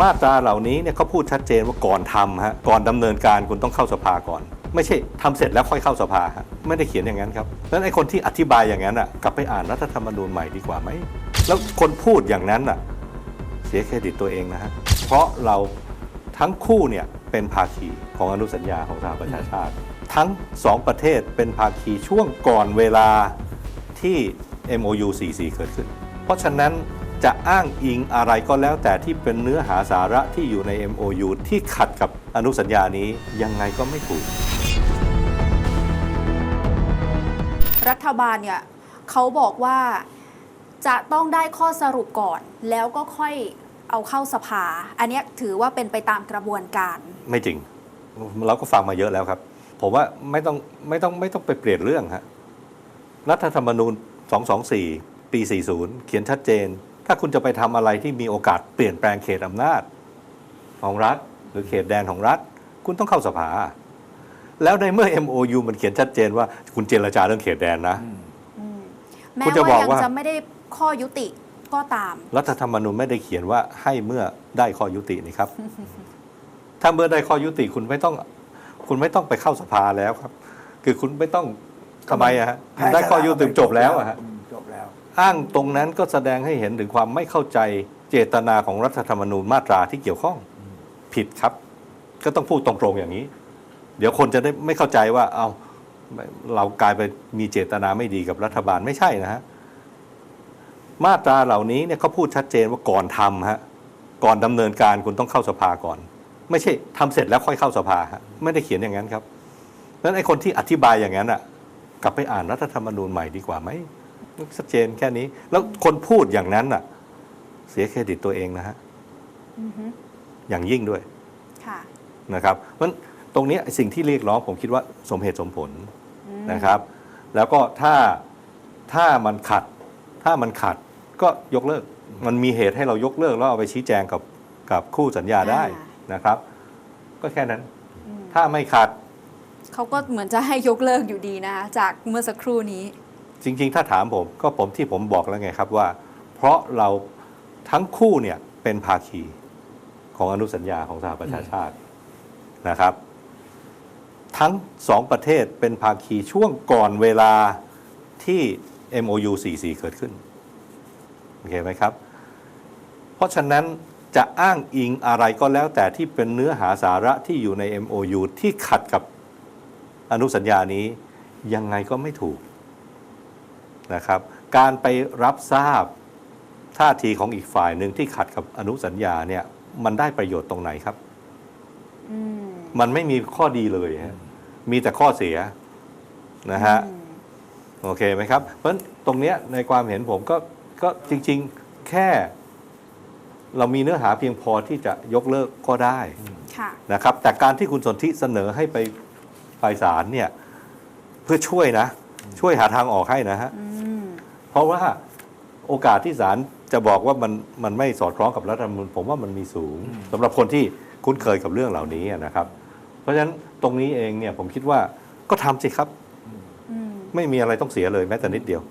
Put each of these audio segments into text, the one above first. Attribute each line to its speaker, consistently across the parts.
Speaker 1: มาตราเหล่านี้เนี่ยเขาพูดชัดเจนว่าก่อนทำฮะก่อนดำเนินการคุณต้องเข้าสภาก่อน ไม่ใช่ทำเสร็จแล้วค่อยเข้าสภาฮะไม่ได้เขียนอย่างนั้นครับเพราะนั้นไอ้คนที่อธิบายอย่างนั้นอะกลับไปอ่านรัฐธรรมนูญใหม่ดีกว่าไหมแล้วคนพูดอย่างนั้นอะเสียเครดิตตัวเองนะฮะเพราะเราทั้งคู่เนี่ยเป็นภาคีของอนุสัญญาของสหประชาชาติ ทั้งสองประเทศเป็นภาคีช่วงก่อนเวลาที่ MOU 44 เกิดขึ้น เพราะฉะนั้น จะอ้างอิงอะไรก็แล้วแต่ที่เป็นเนื้อหาสาระที่อยู่ใน MOU ที่ขัดกับอนุสัญญานี้ยังไงก็ไม่ถูก
Speaker 2: รัฐบาลเนี่ยเขาบอกว่าจะต้องได้ข้อสรุปก่อน แล้วก็ค่อยเอาเข้าสภา อันเนี้ยถือว่าเป็นไปตามกระบวนการ
Speaker 1: ไม่จริง เราก็ฟังมาเยอะแล้วครับ ผมว่าไม่ต้องไม่ต้องไม่ต้องไปเปลี่ยนเรื่องฮะรัฐธรรมนูญ 224 ปี 40 เขียนชัดเจน ถ้าคุณจะไปทำอะไรที่มีโอกาสเปลี่ยนแปลงเขตอำนาจ ของรัฐ หรือเขตแดนของรัฐ คุณต้องเข้าสภา แล้วในเมื่อ MOU มันเขียนชัดเจนว่าคุณเจรจาเรื่องเขตแดนนะ
Speaker 2: อืมแม้
Speaker 1: คุณจะ
Speaker 2: ว่า
Speaker 1: บอก
Speaker 2: ยัง
Speaker 1: ว่า
Speaker 2: จะไม่ได้ข้อยุติก็ตาม
Speaker 1: รัฐธรรมนูญไม่ได้เขียนว่าให้เมื่อได้ข้อยุตินี่ครับ ถ้าเมื่อได้ข้อยุติคุณไม่ต้อง คุณไม่ต้องไปเข้าสภาแล้วครับ คือคุณไม่ต้องทำไมอะฮะคุณได้ข้อยุติจบแล้วอะฮะ
Speaker 3: อืมจบแล้ว
Speaker 1: อ้างตรงนั้นก็แสดงให้เห็นถึงความไม่เข้าใจเจตนาของรัฐธรรมนูญมาตราที่เกี่ยวข้องผิดครับ ก็ต้องพูดตรงๆอย่างนี้ เดี๋ยวคนจะได้ไม่เข้าใจว่า เอาเรากลายไปมีเจตนาไม่ดีกับรัฐบาลไม่ใช่นะฮะมาตราเหล่านี้เนี่ยเขาพูดชัดเจนว่าก่อนทำฮะก่อนดำเนินการคุณต้องเข้าสภาก่อน ไม่ใช่ทำเสร็จแล้วค่อยเข้าสภาฮะไม่ได้เขียนอย่างนั้นครับนั้นไอ้คนที่อธิบายอย่างนั้นอะ กลับไปอ่านรัฐธรรมนูญใหม่ดีกว่าไหม ชัดเจนแค่นี้ แล้วคนพูดอย่างนั้นอะ เสียเครดิตตัวเองนะฮะ
Speaker 2: อือฮึ
Speaker 1: อย่างยิ่งด้วย
Speaker 2: ค่ะ
Speaker 1: นะครับเพราะฉะนั้นตรงเนี้ยสิ่งที่เรียกร้องผมคิดว่าสมเหตุสมผล
Speaker 2: อืม
Speaker 1: นะครับ แล้วก็ถ้าถ้ามันขัด ถ้ามันขัดก็ยกเลิก มันมีเหตุให้เรายกเลิกแล้วเอาไปชี้แจงกับกับคู่สัญญาได้นะครับ ก็แค่นั้น
Speaker 2: อืม
Speaker 1: ถ้าไม่ขัด
Speaker 2: เขาก็เหมือนจะให้ยกเลิกอยู่ดีนะคะจากเมื่อสักครู่นี้
Speaker 1: จริงๆ ถ้าถามผมก็ผมที่ผมบอกแล้วไงครับว่า เพราะเราทั้งคู่เนี่ยเป็นภาคีของอนุสัญญาของสหประชาชาตินะครับ ทั้งสองประเทศเป็นภาคีช่วงก่อนเวลาที่ MOU 44 เกิดขึ้นโอเคไหมครับ เพราะฉะนั้นจะอ้างอิงอะไรก็แล้วแต่ที่เป็นเนื้อหาสาระที่อยู่ใน MOU ที่ขัดกับอนุสัญญานี้ยังไงก็ไม่ถูก นะครับ การไปรับทราบท่าทีของอีกฝ่ายหนึ่งที่ขัดกับอนุสัญญาเนี่ยมันได้ประโยชน์ตรงไหนครับ
Speaker 2: อืม
Speaker 1: มันไม่มีข้อดีเลยฮะมีแต่ข้อเสียนะฮะ
Speaker 2: อืม
Speaker 1: โอเคไหมครับ เพราะฉะนั้นตรงเนี้ยในความเห็นผมก็ก็จริง ๆ แค่ เรามีเนื้อหาเพียงพอที่จะยกเลิกก็ได้
Speaker 2: ค่ะ
Speaker 1: นะครับ แต่การที่คุณสนธิเสนอให้ไปไปศาลเนี่ย เพื่อช่วยนะ ช่วยหาทางออกให้นะฮะ
Speaker 2: อืม
Speaker 1: เพราะว่าโอกาสที่ศาลจะบอกว่ามันมันไม่สอดคล้องกับรัฐธรรมนูญผมว่ามันมีสูงสำหรับคนที่คุ้นเคยกับเรื่องเหล่านี้นะครับ เพราะฉะนั้นตรงนี้เองเนี่ยผมคิดว่าก็ทำสิครับ
Speaker 2: อืม
Speaker 1: ไม่มีอะไรต้องเสียเลยแม้แต่นิดเดียว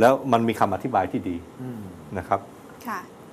Speaker 1: แล้วมันมีคำอธิบายที่ดี
Speaker 3: อืม
Speaker 1: นะครับ
Speaker 2: ค่ะ